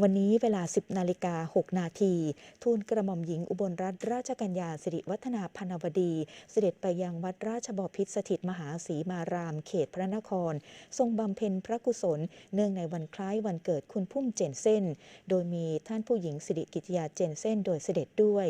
วันนี้เวลา 10 นาฬิกา 6 นาที ทูลกระหม่อมหญิงอุบลรัตนราชกัญญาสิริวัฒนาพนวดี เสด็จไปยังวัดราชบพิตรสถิตมหาศรีมาราม เขตพระนคร ทรงบำเพ็ญพระกุศล เนื่องในวันคล้ายวันเกิดคุณพุ่มเจนเส้นโดยมีท่านผู้หญิงสิริกิติยาเจนเส้นโดยเสด็จด้วย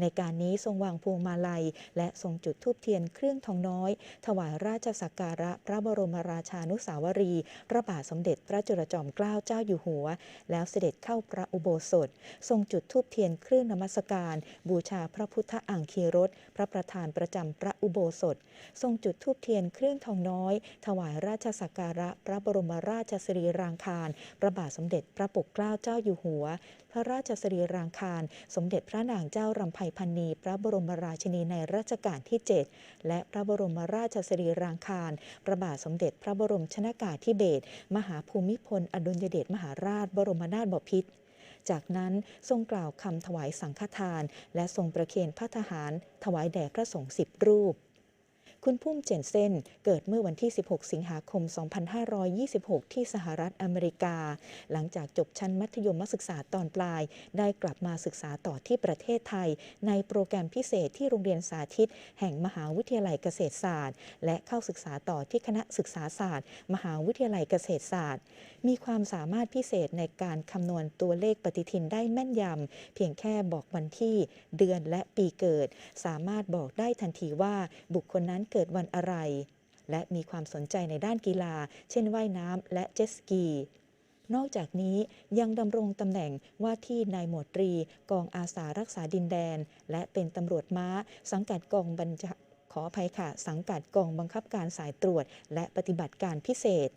ในการนี้ทรงวางพวงมาลัย และทรงจุดธูปเทียนเครื่องทองน้อย ถวายราชสักการะพระบรมราชานุสาวรี พระบาทสมเด็จพระจุลจอมเกล้าเจ้าอยู่หัว แล้วเสด็จเข้าพระอุโบสถ ทรงจุดธูปเทียนเครื่องนมัสการ บูชาพระพุทธอังคีรสพระประธานประจำพระอุโบสถ ทรงจุดธูปเทียนเครื่องทองน้อย ถวายราชสักการะพระบรมราชสรีรางคารพระบาทสมเด็จพระปกเกล้าเจ้าอยู่หัว พระราชสรีรางคาร สมเด็จพระนางเจ้ารำไพพันนีพระบรมราชินีในรัชกาลที่ 7 และพระบรมราชสรีรางคารพระบาทสมเด็จพระบรมชนากาธิเบศรมหาภูมิพลอดุลยเดชมหาราช บรมนาถบพิษ จากนั้นทรงกล่าวคำถวายสังฆทาน และทรงประเคนพระทหาร ถวายแด่พระสงฆ์สิบรูป คุณพุ่มเจนเซนเกิดเมื่อวันที่ 16 สิงหาคม 2526 ที่สหรัฐอเมริกา หลังจากจบชั้นมัธยมศึกษาตอนปลาย ได้กลับมาศึกษาต่อที่ประเทศไทย ในโปรแกรมพิเศษที่โรงเรียนสาธิต แห่งมหาวิทยาลัยเกษตรศาสตร์ และเข้าศึกษาต่อที่คณะศึกษาศาสตร์ มหาวิทยาลัยเกษตรศาสตร์ มีความสามารถพิเศษในการคำนวณตัวเลขปฏิทินได้แม่นยำเพียงแค่บอกวันที่ เดือนและปีเกิด สามารถบอกได้ทันทีว่าบุคคลนั้นเกิดวันอะไร และมีความสนใจในด้านกีฬา เช่นว่ายน้ำและเจ็ตสกีนอกจากนี้ยังดำรงตำแหน่งว่าที่นายหมวดตรีกองอาสารักษาดินแดน และเป็นตำรวจม้า สังกัดกองบัญชาขออภัยค่ะ สังกัดกองบังคับการสายตรวจ และปฏิบัติการพิเศษ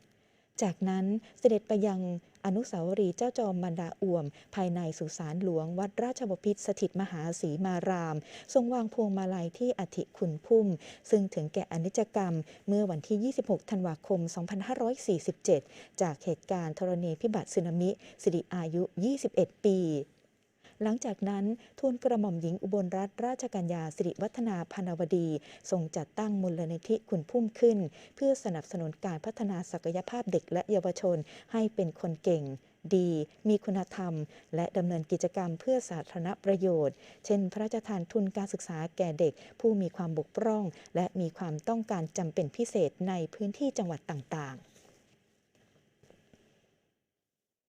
จากนั้นเสด็จไปยังอนุสาวรีย์เจ้าจอมมันดาอ่วม ภายในสุสานหลวงวัดราชบพิตรสถิตมหาศรีมาราม ทรงวางพวงมาลัยที่อธิคุณพุ่ม ซึ่งถึงแก่อนิจกรรมเมื่อวันที่ 26 ธันวาคม 2547 จากเหตุการณ์ธรณีพิบัติสึนามิ สิริอายุ 21 ปี หลังจากนั้นทูลกระหม่อมหญิงอุบลรัตนราชกัญญาสิริวัฒนาพนวดีทรงจัดตั้งมูลนิธิคุณพุ่มขึ้น เพื่อสนับสนุนการพัฒนาศักยภาพเด็กและเยาวชนให้เป็นคนเก่งดี มีคุณธรรม และดำเนินกิจกรรมเพื่อสาธารณประโยชน์ เช่น พระราชทานทุนการศึกษาแก่เด็ก ผู้มีความบกพร่อง และมีความต้องการจำเป็นพิเศษในพื้นที่จังหวัดต่างๆ